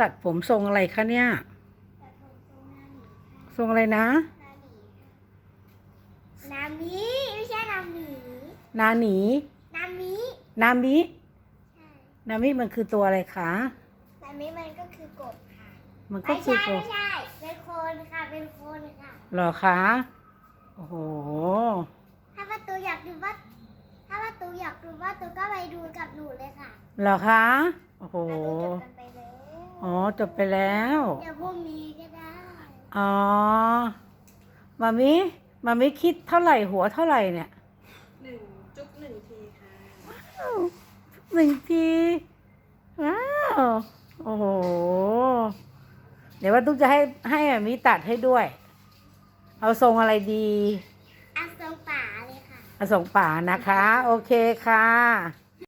ตัดผมทรงอะไรคะเนี่ยแต่ผมตรงหน้าหนีค่ะทรงอะไรนะหน้าหนีนามิไม่ใช่นาหมีนาหนีนามินามิใช่นามิมันคือตัวอะไรคะนามิมันก็คือกบค่ะ มันก็ไม่คือใช่ตัวไม่ใช่เป็นคนค่ะเป็นคนค่ะเหรอคะ โอ้โห ถ้าประตูอยากดูว่า ถ้าประตูอยากดูว่าตูก็ไปดูกับหนูเลยค่ะเหรอคะ โอ้โห ประตูจบกันไปแล้วอ๋อ จบไปแล้ว เดี๋ยวพรุ่งนี้ก็ได้ อ๋อ มามิมามิคิดเท่าไหร่หัวเท่าไหร่เนี่ยหนึ่งจุ๊บหนึ่งทีค่ะหนึ่งทีว้าวโอ้โห เดี๋ยวว่าตุ๊กจะให้ให้มามิตัดให้ด้วย เอาทรงอะไรดีอาทรงป่าเลยค่ะเอาทรงป่านะคะ โอเคค่ะ